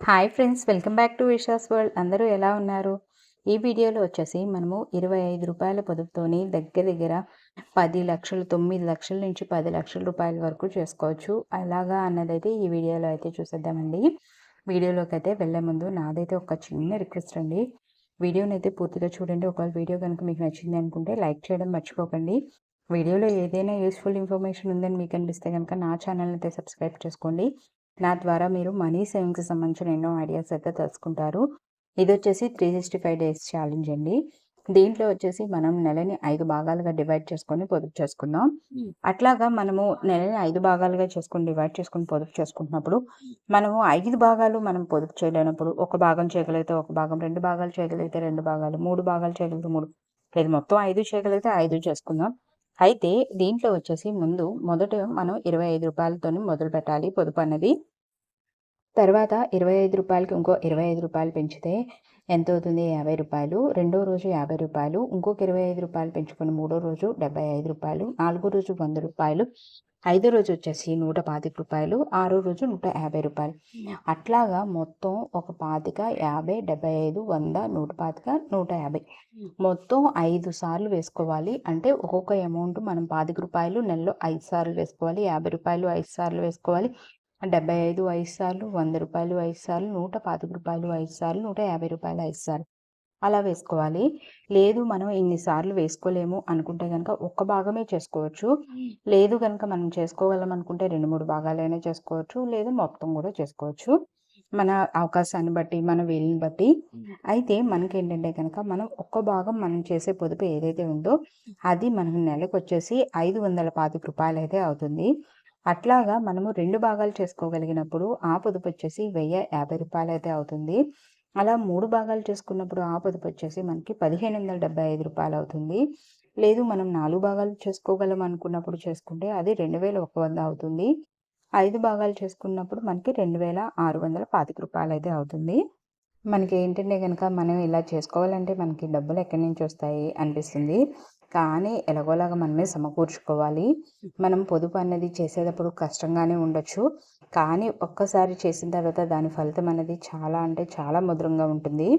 Hi friends welcome back to Vishas world. అందరూ ఎలా ఉన్నారు? ఈ వీడియోలో వచ్చేసి మనము ఇరవై ఐదు రూపాయల పొదుపుతోని దగ్గర దగ్గర పది లక్షలు తొమ్మిది లక్షల నుంచి పది లక్షల రూపాయల వరకు చేసుకోవచ్చు. అలాగా అన్నదైతే ఈ వీడియోలో అయితే చూసేద్దామండి. వీడియోలోకి అయితే వెళ్ళే ముందు నాదైతే ఒక చిన్న రిక్వెస్ట్ అండి. వీడియోని అయితే పూర్తిగా చూడండి. ఒకవేళ వీడియో కనుక మీకు నచ్చింది అనుకుంటే లైక్ చేయడం మర్చిపోకండి. వీడియోలో ఏదైనా యూస్ఫుల్ ఇన్ఫర్మేషన్ ఉందని మీకు అనిపిస్తే కనుక నా ఛానల్ అయితే సబ్స్క్రైబ్ చేసుకోండి. నా ద్వారా మీరు మనీ సేవింగ్కి సంబంధించిన ఎన్నో ఐడియాస్ అయితే తెలుసుకుంటారు. ఇది వచ్చేసి three sixty five days challenge అండి. దీంట్లో వచ్చేసి మనం నెలని ఐదు భాగాలుగా డివైడ్ చేసుకొని పొదుపు చేసుకుందాం. అట్లాగా మనము నెలని ఐదు భాగాలుగా చేసుకొని డివైడ్ చేసుకొని పొదుపు చేసుకుంటున్నప్పుడు మనము ఐదు భాగాలు మనం పొదుపు చేయలేనప్పుడు ఒక భాగం చేయగలిగితే ఒక భాగం రెండు భాగాలు చేయగలిగితే రెండు భాగాలు మూడు భాగాలు చేయగలిగితే మూడు లేదు మొత్తం ఐదు చేయగలిగితే ఐదు చేసుకుందాం. అయితే దీంట్లో వచ్చేసి ముందు మొదట మనం ఇరవై ఐదు రూపాయలతోని మొదలు పెట్టాలి పొదుపు అన్నది తర్వాత ఇరవై ఐదు రూపాయలకి ఇంకో ఇరవై ఐదు రూపాయలు పెంచితే ఎంత అవుతుంది యాభై రూపాయలు. రెండో రోజు యాభై రూపాయలు. ఇంకొక ఇరవై ఐదు రూపాయలు పెంచుకుని మూడో రోజు డెబ్బై ఐదు రూపాయలు. నాలుగో రోజు వంద రూపాయలు. ఐదో రోజు వచ్చేసి నూట పాతిక రూపాయలు. ఆరో రోజు నూట యాభై రూపాయలు. అట్లాగా మొత్తం ఒక పాతిక యాభై డెబ్బై ఐదు వంద నూట పాతిక నూట యాభై. మొత్తం ఐదు సార్లు వేసుకోవాలి. అంటే ఒక్కొక్క అమౌంట్ మనం పాతిక రూపాయలు నెలలో ఐదు సార్లు వేసుకోవాలి. యాభై రూపాయలు ఐదు సార్లు వేసుకోవాలి. డెబ్బై ఐదు ఐదు సార్లు వంద రూపాయలు ఐదు సార్లు నూట పాతిక రూపాయలు ఐదు సార్లు నూట యాభై రూపాయలు ఐదు సార్లు. అలా వేసుకోవాలి. లేదు మనం ఇన్నిసార్లు వేసుకోలేము అనుకుంటే కనుక ఒక్క భాగమే చేసుకోవచ్చు. లేదు కనుక మనం చేసుకోగలం అనుకుంటే రెండు మూడు భాగాలైనా చేసుకోవచ్చు. లేదు మొత్తం కూడా చేసుకోవచ్చు. మన అవకాశాన్ని బట్టి మన వీలుని బట్టి. అయితే మనకి ఏంటంటే కనుక మనం ఒక్క భాగం మనం చేసే పొదుపు ఏదైతే ఉందో అది మనకు నెలకు వచ్చేసి ఐదు వందల పాతిక రూపాయలు అయితే అవుతుంది. అట్లాగా మనము రెండు భాగాలు చేసుకోగలిగినప్పుడు ఆ పొదుపు వచ్చేసి వెయ్యి యాభై రూపాయలు అయితే అవుతుంది. అలా మూడు భాగాలు చేసుకున్నప్పుడు ఆ పొదుపు వచ్చేసి మనకి పదిహేను వందల డెబ్బై ఐదు రూపాయలు అవుతుంది. లేదు మనం నాలుగు భాగాలు చేసుకోగలం అనుకున్నప్పుడు చేసుకుంటే అది రెండు వేల ఒక వంద అవుతుంది. ఐదు భాగాలు చేసుకున్నప్పుడు మనకి రెండు వేల ఆరు వందల పాతిక రూపాయలు అయితే అవుతుంది. మనకి ఏంటంటే కనుక మనం ఇలా చేసుకోవాలంటే మనకి డబ్బులు ఎక్కడి నుంచి వస్తాయి అనిపిస్తుంది. కానీ ఎలాగోలాగా మనమే సమకూర్చుకోవాలి. మనం పొదుపు అనేది చేసేటప్పుడు కష్టంగానే ఉండొచ్చు. కానీ ఒక్కసారి చేసిన తర్వాత దాని ఫలితం అనేది చాలా అంటే చాలా మధురంగా ఉంటుంది.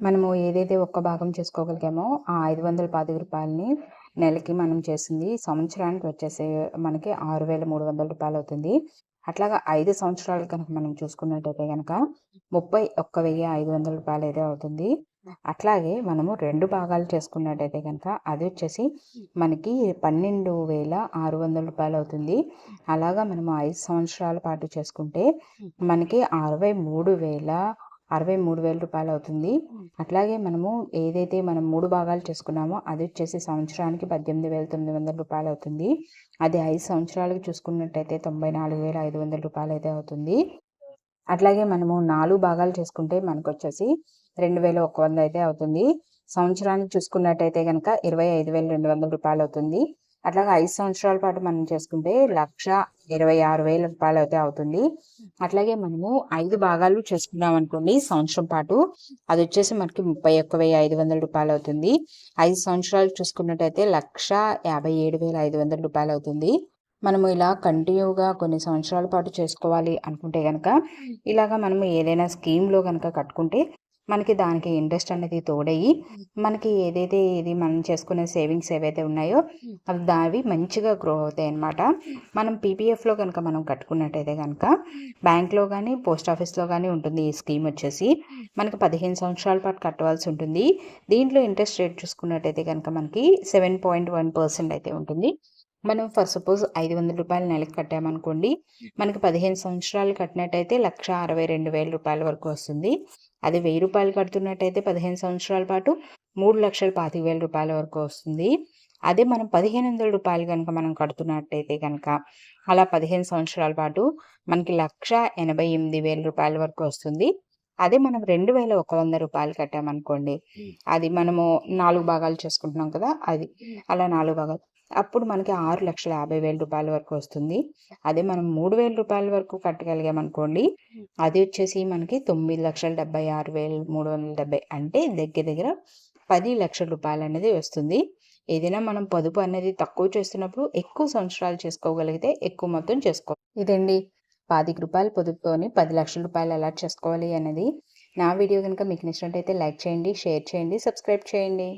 మనము ఏదైతే ఒక్క భాగం చేసుకోగలిగామో ఆ ఐదు వందల పాతిక రూపాయలని నెలకి మనం చేసింది సంవత్సరానికి వచ్చేసి మనకి ఆరు వేల మూడు వందల రూపాయలు అవుతుంది. అట్లాగా ఐదు సంవత్సరాలు కనుక మనం చూసుకున్నట్టయితే కనుక ముప్పై ఒక్క వెయ్యి ఐదు వందల రూపాయలు అయితే అవుతుంది. అట్లాగే మనము రెండు భాగాలు చేసుకున్నట్టయితే కనుక అది వచ్చేసి మనకి పన్నెండు వేల ఆరు వందల రూపాయలు అవుతుంది. అలాగా మనము ఐదు సంవత్సరాల పాటు చేసుకుంటే మనకి అరవై మూడు వేల అరవై మూడు వేల రూపాయలు అవుతుంది. అట్లాగే మనము ఏదైతే మనం మూడు భాగాలు చేసుకున్నామో అది వచ్చేసి సంవత్సరానికి పద్దెనిమిది వేల తొమ్మిది వందల రూపాయలు అవుతుంది. అది ఐదు సంవత్సరాలకు చూసుకున్నట్టయితే తొంభై నాలుగు వేల ఐదు వందల రూపాయలు అయితే అవుతుంది. అట్లాగే మనము నాలుగు భాగాలు చేసుకుంటే మనకు వచ్చేసి రెండు వేల ఒక వంద అయితే అవుతుంది. సంవత్సరానికి చూసుకున్నట్టయితే కనుక ఇరవై ఐదు వేల రెండు వందల రూపాయలు అవుతుంది. అట్లాగే ఐదు సంవత్సరాల పాటు మనం చేసుకుంటే లక్ష ఇరవై ఆరు వేల రూపాయలు అయితే అవుతుంది. అట్లాగే మనము ఐదు భాగాలు చేసుకున్నాం అనుకోండి సంవత్సరం పాటు. అది వచ్చేసి మనకి ముప్పై ఒక్క వెయ్యి ఐదు వందల రూపాయలు అవుతుంది. ఐదు సంవత్సరాలు చూసుకున్నట్టయితే లక్ష యాభై ఏడు వేల ఐదు వందల రూపాయలు అవుతుంది. మనము ఇలా కంటిన్యూగా కొన్ని సంవత్సరాల పాటు చేసుకోవాలి అనుకుంటే కనుక ఇలాగా మనము ఏదైనా స్కీమ్లో కనుక కట్టుకుంటే మనకి దానికి ఇంట్రెస్ట్ అనేది తోడయ్యి మనకి ఏదైతే ఇది మనం చేసుకునే సేవింగ్స్ ఏవైతే ఉన్నాయో అవి దావి మంచిగా గ్రో అవుతాయి అన్నమాట. మనం పీపీఎఫ్లో కనుక మనం కట్టుకున్నట్టయితే కనుక బ్యాంక్లో కానీ పోస్ట్ ఆఫీస్లో కానీ ఉంటుంది ఈ స్కీమ్ వచ్చేసి. మనకి పదిహేను సంవత్సరాల పాటు కట్టవలసి ఉంటుంది. దీంట్లో ఇంట్రెస్ట్ రేట్ చూసుకున్నట్టయితే కనుక మనకి సెవెన్ పాయింట్ వన్ పర్సెంట్ అయితే ఉంటుంది. మనం ఫర్ సపోజ్ ఐదు వందల రూపాయలు నెలకు కట్టామనుకోండి మనకి పదిహేను సంవత్సరాలు కట్టినట్టయితే లక్ష అరవై రెండు వేల రూపాయల వరకు వస్తుంది. అది వెయ్యి రూపాయలు కడుతున్నట్టయితే పదిహేను సంవత్సరాల పాటు మూడు లక్షల పాతిక వేల రూపాయల వరకు వస్తుంది. అదే మనం పదిహేను వందల రూపాయలు కనుక మనం కడుతున్నట్టయితే కనుక అలా పదిహేను సంవత్సరాల పాటు మనకి లక్ష ఎనభై ఎనిమిది వేల రూపాయల వరకు వస్తుంది. అదే మనం రెండు వేల ఒక వంద రూపాయలు కట్టామనుకోండి అది మనము నాలుగు భాగాలు చేసుకుంటున్నాం కదా అది అలా నాలుగు భాగాలు. అప్పుడు మనకి ఆరు లక్షల యాభై వేల రూపాయల వరకు వస్తుంది. అదే మనం మూడు వేల రూపాయల వరకు కట్టగలిగామనుకోండి అది వచ్చేసి మనకి తొమ్మిది లక్షల డెబ్బై ఆరు వేల మూడు వందల డెబ్బై అంటే దగ్గర దగ్గర పది లక్షల రూపాయలు అనేది వస్తుంది. ఏదైనా మనం పొదుపు అనేది తక్కువ చేస్తున్నప్పుడు ఎక్కువ సంవత్సరాలు చేసుకోగలిగితే ఎక్కువ మొత్తం చేసుకో ఇదండి. పాతిక రూపాయలు పొదుపుకొని పది లక్షల రూపాయలు ఎలా చేసుకోవాలి అనేది నా వీడియో కనుక మీకు నచ్చినట్టయితే లైక్ చేయండి షేర్ చేయండి సబ్స్క్రైబ్ చేయండి.